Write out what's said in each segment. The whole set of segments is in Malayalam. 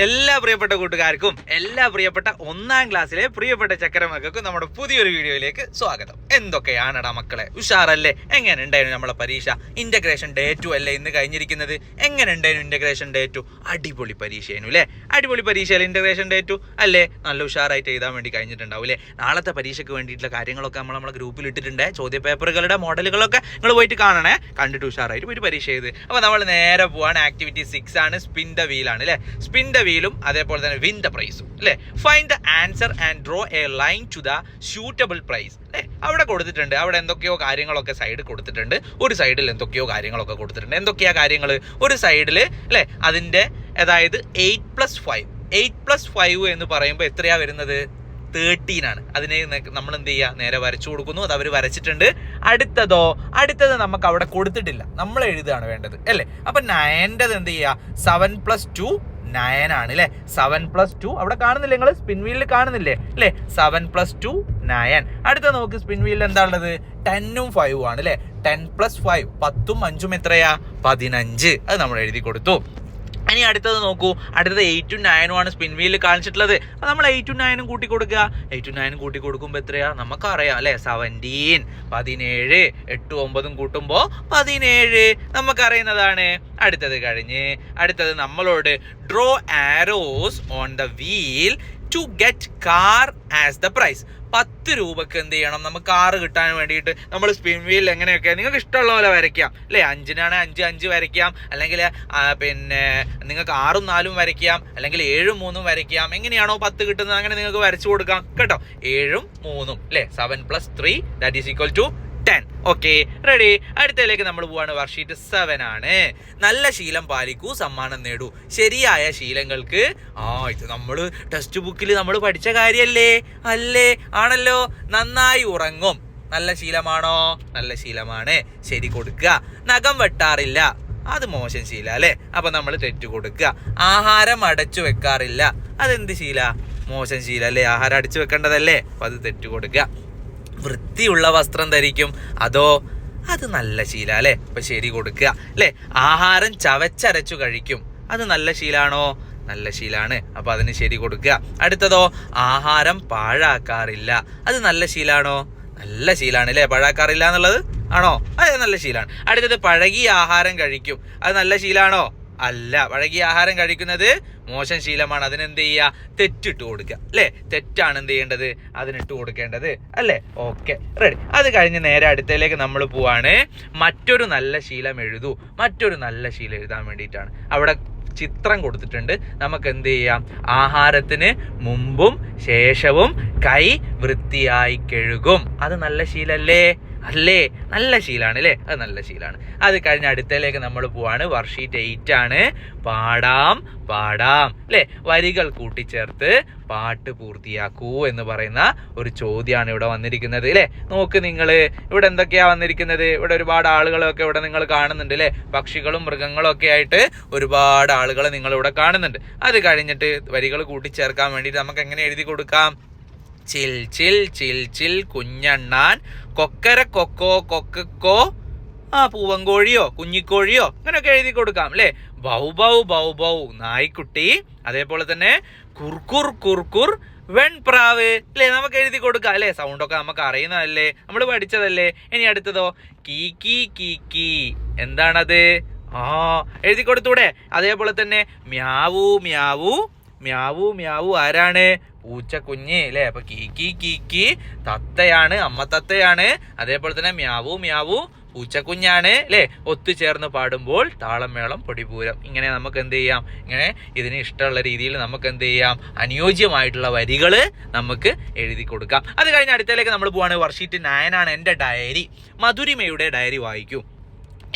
എല്ലാ പ്രിയപ്പെട്ട കൂട്ടുകാർക്കും എല്ലാ പ്രിയപ്പെട്ട ഒന്നാം ക്ലാസ്സിലെ പ്രിയപ്പെട്ട ചക്കരമക്കൾക്കും നമ്മുടെ പുതിയൊരു വീഡിയോയിലേക്ക് സ്വാഗതം. എന്തൊക്കെയാണടാ മക്കളെ? ഉഷാറല്ലേ? എങ്ങനെ ഉണ്ടായിരുന്നു നമ്മളെ പരീക്ഷ? ഇന്റഗ്രേഷൻ ഡേ ടു അല്ലേ ഇന്ന് കഴിഞ്ഞിരിക്കുന്നത്? എങ്ങനെ ഉണ്ടായിരുന്നു ഇന്റഗ്രേഷൻ ഡേ ടു അടിപൊളി പരീക്ഷയായിരുന്നു അല്ലേ അടിപൊളി പരീക്ഷയിൽ ഇന്റഗ്രേഷൻ ഡേ ടു അല്ലേ? നല്ല ഉഷാറായിട്ട് എഴുതാൻ വേണ്ടി കഴിഞ്ഞിട്ടുണ്ടാവും അല്ലേ നാളത്തെ പരീക്ഷയ്ക്ക് വേണ്ടിയിട്ടുള്ള കാര്യങ്ങളൊക്കെ നമ്മൾ നമ്മുടെ ഗ്രൂപ്പിൽ ഇട്ടിട്ടുണ്ട്. ചോദ്യപേപ്പറുകളുടെ മോഡലുകളൊക്കെ നിങ്ങൾ പോയിട്ട് കാണണേ. കണ്ടിട്ട് ഉഷാറായിട്ട് പോയിട്ട് പരീക്ഷ ചെയ്ത് അപ്പോൾ നമ്മൾ നേരെ പോവാണ്. ആക്ടിവിറ്റി സിക്സ് ആണ്. സ്പിൻ ദ വീലാണ് അല്ലേ സ്പിൻ ദ വീലും അതേപോലെ തന്നെ വിൻ ദ പ്രൈസും അല്ലേ? Find the answer and draw a line to the suitable prize അല്ലേ? അവിടെ കൊടുത്തിട്ടുണ്ട്. അവിടെ എന്തൊക്കെയോ കാര്യങ്ങളൊക്കെ സൈഡ് കൊടുത്തിട്ടുണ്ട്. ഒരു സൈഡിൽ എന്തൊക്കെയോ കാര്യങ്ങളൊക്കെ കൊടുത്തിട്ടുണ്ട്. എന്തൊക്കെയാ കാര്യങ്ങൾ ഒരു സൈഡിൽ അല്ലേ? അതിന്റെ അതായത് eight plus five eight plus five എന്ന് പറയുമ്പോൾ എത്രയാ വരുന്നത്? തേർട്ടീൻ ആണ്. അതിനെ നമ്മൾ എന്ത് ചെയ്യുക? നേരെ വരച്ചു കൊടുക്കുന്നു. അത് അവർ വരച്ചിട്ടുണ്ട്. അടുത്തതോ അടുത്തത് നമുക്ക് അവിടെ കൊടുത്തിട്ടില്ല. നമ്മൾ എഴുതുകയാണ് വേണ്ടത് അല്ലേ? അപ്പം നയന്റെത് എന്ത് ചെയ്യുക? സെവൻ പ്ലസ് ടു നയൻ ആണ് അല്ലേ സെവൻ പ്ലസ് ടു അവിടെ കാണുന്നില്ലേ നിങ്ങൾ സ്പിൻ വീലിൽ കാണുന്നില്ലേ? അല്ലേ സെവൻ പ്ലസ് ടു നയൻ അടുത്ത നോക്ക് സ്പിൻ വീലിൽ എന്താ ഉള്ളത്? ടെന്നും ഫൈവും ആണ് അല്ലേ ടെൻ പ്ലസ് ഫൈവ് പത്തും അഞ്ചും എത്രയാ? പതിനഞ്ച്. അത് നമ്മൾ എഴുതി കൊടുത്തു. ഇനി അടുത്തത് നോക്കൂ. അടുത്തത് എയ്റ്റും നയനും ആണ് സ്പിൻ വീലിൽ കാണിച്ചിട്ടുള്ളത്. അപ്പോൾ നമ്മൾ എയ്റ്റും നയനും കൂട്ടി കൊടുക്കുക. എയ്റ്റും നയനും കൂട്ടി കൊടുക്കുമ്പോൾ എത്രയാ? നമുക്കറിയാം അല്ലേ? സെവന്റീൻ പതിനേഴ് എട്ടും ഒമ്പതും കൂട്ടുമ്പോൾ പതിനേഴ്. നമുക്കറിയുന്നതാണ്. അടുത്തത് കഴിഞ്ഞ് അടുത്തത് നമ്മളോട് draw arrows on the wheel to get car as the prize പത്ത് രൂപക്ക് എന്ത് ചെയ്യണം? നമുക്ക് കാറ് കിട്ടാൻ വേണ്ടിയിട്ട് നമ്മൾ സ്പിൻ വീൽ എങ്ങനെയൊക്കെ? നിങ്ങൾക്ക് ഇഷ്ടമുള്ള പോലെ വരയ്ക്കാം. അല്ലേ? അഞ്ചിനാണ് അഞ്ച് അഞ്ച് വരയ്ക്കാം. അല്ലെങ്കിൽ പിന്നെ നിങ്ങൾക്ക് ആറും നാലും വരയ്ക്കാം. അല്ലെങ്കിൽ ഏഴും മൂന്നും വരയ്ക്കാം. എങ്ങനെയാണോ പത്ത് കിട്ടുന്നത്? അങ്ങനെ നിങ്ങൾക്ക് വരച്ചു കൊടുക്കാം. കേട്ടോ? ഏഴും മൂന്നും. അല്ലേ? Seven plus three that is equal to ten okay ready അടുത്തതിലേക്ക് നമ്മൾ പോവാണ്. വർഷീറ്റ് സെവൻ ആണ്. നല്ല ശീലം പാലിക്കൂ സമ്മാനം നേടൂ. ശരിയായ ശീലങ്ങൾക്ക് ആ ഇത് നമ്മൾ ടെക്സ്റ്റ് ബുക്കിൽ നമ്മൾ പഠിച്ച കാര്യമല്ലേ അല്ലേ? ആണല്ലോ. നന്നായി ഉറങ്ങും. നല്ല ശീലമാണോ? നല്ല ശീലമാണ്. ശരി കൊടുക്കുക. നഖം വെട്ടാറില്ല. അത് മോശം ശീല അല്ലേ? അപ്പൊ നമ്മൾ തെറ്റ് കൊടുക്കുക. ആഹാരം അടച്ചു വെക്കാറില്ല. അതെന്ത് ശീല? മോശം ശീല അല്ലേ? ആഹാരം അടിച്ചു വെക്കേണ്ടതല്ലേ? അപ്പൊ അത് തെറ്റ് കൊടുക്കുക. വൃത്തിയുള്ള വസ്ത്രം ധരിക്കും. അതോ അത് നല്ല ശീല അല്ലേ? അപ്പൊ ശരി കൊടുക്കുക അല്ലേ? ആഹാരം ചവച്ചരച്ചു കഴിക്കും. അത് നല്ല ശീലാണോ? നല്ല ശീലാണ്. അപ്പൊ അതിന് ശരി കൊടുക്കുക. അടുത്തതോ ആഹാരം പാഴാക്കാറില്ല. അത് നല്ല ശീലാണോ? നല്ല ശീലാണ് അല്ലേ? പാഴാക്കാറില്ല എന്നുള്ളത് ആണോ? അതെ നല്ല ശീലാണ്. അടുത്തത് പഴകിയ ആഹാരം കഴിക്കും. അത് നല്ല ശീലാണോ? അല്ല. പഴകിയ ആഹാരം കഴിക്കുന്നത് മോശം ശീലമാണ്. അതിനെന്ത് ചെയ്യുക തെറ്റിട്ട് കൊടുക്കുക. അല്ലേ? തെറ്റാണ് എന്ത് ചെയ്യേണ്ടത്? അതിനിട്ട് കൊടുക്കേണ്ടത്. അല്ലേ? ഓക്കെ. റെഡി. അത് കഴിഞ്ഞ് നേരെ അടുത്തയിലേക്ക് നമ്മൾ പോവാണ്. മറ്റൊരു നല്ല ശീലം എഴുതു. മറ്റൊരു നല്ല ശീലം എഴുതാൻ വേണ്ടിയിട്ടാണ്. അവിടെ ചിത്രം കൊടുത്തിട്ടുണ്ട്. നമുക്ക് എന്ത് ചെയ്യാം? ആഹാരത്തിന് മുമ്പും ശേഷവും കൈ വൃത്തിയായി കഴുകും. അത് നല്ല ശീലല്ലേ? അല്ലേ? നല്ല ശീലമാണ് അല്ലേ? അത് നല്ല ശീലമാണ് അത് കഴിഞ്ഞ അടുത്തയിലേക്ക് നമ്മൾ പോവാണ്. വർഷീറ്റ് എയ്റ്റ് ആണ് പാടാം പാടാം. അല്ലേ? വരികൾ കൂട്ടിച്ചേർത്ത് പാട്ട് പൂർത്തിയാക്കൂ എന്ന് പറയുന്ന ഒരു ചോദ്യമാണ് ഇവിടെ വന്നിരിക്കുന്നത് അല്ലേ? നോക്ക് നിങ്ങൾ ഇവിടെ എന്തൊക്കെയാ വന്നിരിക്കുന്നത്? ഇവിടെ ഒരുപാട് ആളുകളൊക്കെ ഇവിടെ നിങ്ങൾ കാണുന്നുണ്ട് അല്ലേ? പക്ഷികളും മൃഗങ്ങളും ഒക്കെ ആയിട്ട് ഒരുപാട് ആളുകളെ നിങ്ങൾ ഇവിടെ കാണുന്നുണ്ട്. അത് കഴിഞ്ഞിട്ട് വരികൾ കൂട്ടിച്ചേർക്കാൻ വേണ്ടിയിട്ട് നമുക്ക് എങ്ങനെ എഴുതി കൊടുക്കാം? ചിൽ ചിൽ ചിൽ ചിൽ കുഞ്ഞണ്ണാൻ കൊക്കര കൊക്കോ കൊക്കക്കോ ആ പൂവങ്കോഴിയോ കുഞ്ഞിക്കോഴിയോ അങ്ങനെയൊക്കെ എഴുതി കൊടുക്കാം അല്ലേ? ബൗ ബൗ ബൗ ബൗ നായ്ക്കുട്ടി അതേപോലെ തന്നെ കുർക്കുർ കുർക്കുർ വെൺപ്രാവ് അല്ലേ? നമുക്ക് എഴുതി കൊടുക്കാം അല്ലേ? സൗണ്ടൊക്കെ നമുക്ക് അറിയുന്നതല്ലേ? നമ്മൾ പഠിച്ചതല്ലേ? ഇനി അടുത്തതോ കീ കീ കീ കീ എന്താണത്? ആ എഴുതി കൊടുത്തൂടെ? അതേപോലെ തന്നെ മ്യാവൂ മ്യാവൂ മ്യാവൂ മ്യാവൂ ആരാണ്? പൂച്ച കുഞ്ഞ് അല്ലേ? അപ്പൊ കീക്കി കീക്കി തത്തയാണ് അമ്മ തത്തയാണ് അതേപോലെ തന്നെ മ്യാവൂ മ്യാവൂ പൂച്ചക്കുഞ്ഞാണ് അല്ലേ? ഒത്തുചേർന്ന് പാടുമ്പോൾ താളം മേളം പൊടിപൂരം. ഇങ്ങനെ നമുക്ക് എന്ത് ചെയ്യാം? ഇങ്ങനെ ഇതിന് ഇഷ്ടമുള്ള രീതിയിൽ നമുക്ക് എന്ത് ചെയ്യാം? അനുയോജ്യമായിട്ടുള്ള വരികൾ നമുക്ക് എഴുതി കൊടുക്കാം. അത് കഴിഞ്ഞ് അടുത്തേക്ക് നമ്മൾ പോവാണ്. വർഷീറ്റ് നയനാണ് എന്റെ ഡയറി മധുരിമയുടെ ഡയറി വായിക്കൂ.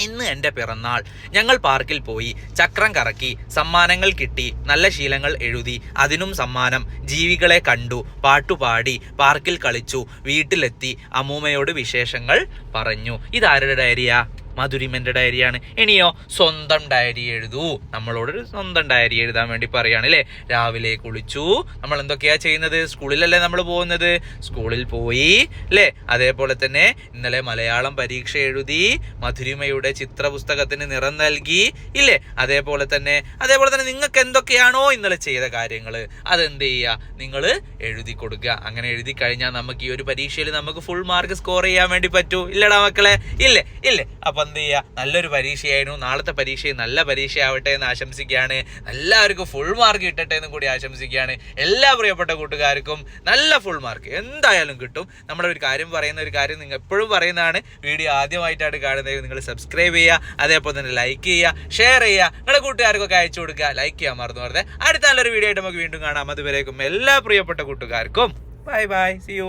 ഇന്ന് എന്റെ പിറന്നാൾ. ഞങ്ങൾ പാർക്കിൽ പോയി ചക്രം കറക്കി സമ്മാനങ്ങൾ കിട്ടി നല്ല ശീലങ്ങൾ എഴുതി അതിനും സമ്മാനം. ജീവികളെ കണ്ടു പാട്ടുപാടി പാർക്കിൽ കളിച്ചു വീട്ടിലെത്തി അമ്മൂമ്മയോട് വിശേഷങ്ങൾ പറഞ്ഞു. ഇതാരുടെ ഡയറിയാ? മധുരിമന്റെ ഡയറിയാണ് ഇനിയോ സ്വന്തം ഡയറി എഴുതൂ. നമ്മളോടൊരു സ്വന്തം ഡയറി എഴുതാൻ വേണ്ടി പറയുകയാണ് അല്ലേ? രാവിലെ കുളിച്ചു. നമ്മൾ എന്തൊക്കെയാ ചെയ്യുന്നത്? സ്കൂളിലല്ലേ നമ്മൾ പോകുന്നത്? സ്കൂളിൽ പോയി അല്ലേ? അതേപോലെ തന്നെ ഇന്നലെ മലയാളം പരീക്ഷ എഴുതി മധുരിമയുടെ ചിത്രപുസ്തകത്തിന് നിറം നൽകി ഇല്ലേ? അതേപോലെ തന്നെ അതേപോലെ തന്നെ നിങ്ങൾക്ക് എന്തൊക്കെയാണോ ഇന്നലെ ചെയ്ത കാര്യങ്ങൾ അതെന്ത് ചെയ്യുക? നിങ്ങൾ എഴുതി കൊടുക്കുക. അങ്ങനെ എഴുതി കഴിഞ്ഞാൽ നമുക്ക് ഈ ഒരു പരീക്ഷയിൽ നമുക്ക് ഫുൾ മാർക്ക് സ്കോർ ചെയ്യാൻ വേണ്ടി പറ്റൂ. ഇല്ലടാ മക്കളെ? ഇല്ലേ? ഇല്ലേ? അപ്പൊ എന്ത് ചെയ്യുക നല്ലൊരു പരീക്ഷയായിരുന്നു. നാളത്തെ പരീക്ഷയും നല്ല പരീക്ഷയാവട്ടെ എന്ന് ആശംസിക്കുകയാണ്. എല്ലാവർക്കും ഫുൾ മാർക്ക് കിട്ടട്ടെ എന്നും കൂടി ആശംസിക്കുകയാണ്. എല്ലാ പ്രിയപ്പെട്ട കൂട്ടുകാർക്കും നല്ല ഫുൾ മാർക്ക് എന്തായാലും കിട്ടും. നമ്മുടെ ഒരു കാര്യം പറയുന്ന ഒരു കാര്യം നിങ്ങൾ എപ്പോഴും പറയുന്നതാണ്. വീഡിയോ ആദ്യമായിട്ടാണ് കാണുന്നത് നിങ്ങൾ സബ്സ്ക്രൈബ് ചെയ്യുക. അതേപോലെ തന്നെ ലൈക്ക് ചെയ്യുക ഷെയർ ചെയ്യുക. നിങ്ങളുടെ കൂട്ടുകാർക്കൊക്കെ അയച്ചു കൊടുക്കുക. ലൈക്ക് ചെയ്യാൻ മറന്നു പറഞ്ഞത് അടുത്ത നല്ലൊരു വീഡിയോ ആയിട്ട് നമുക്ക് വീണ്ടും കാണാം. അതുവരേക്കും എല്ലാ പ്രിയപ്പെട്ട കൂട്ടുകാർക്കും. Bye bye C U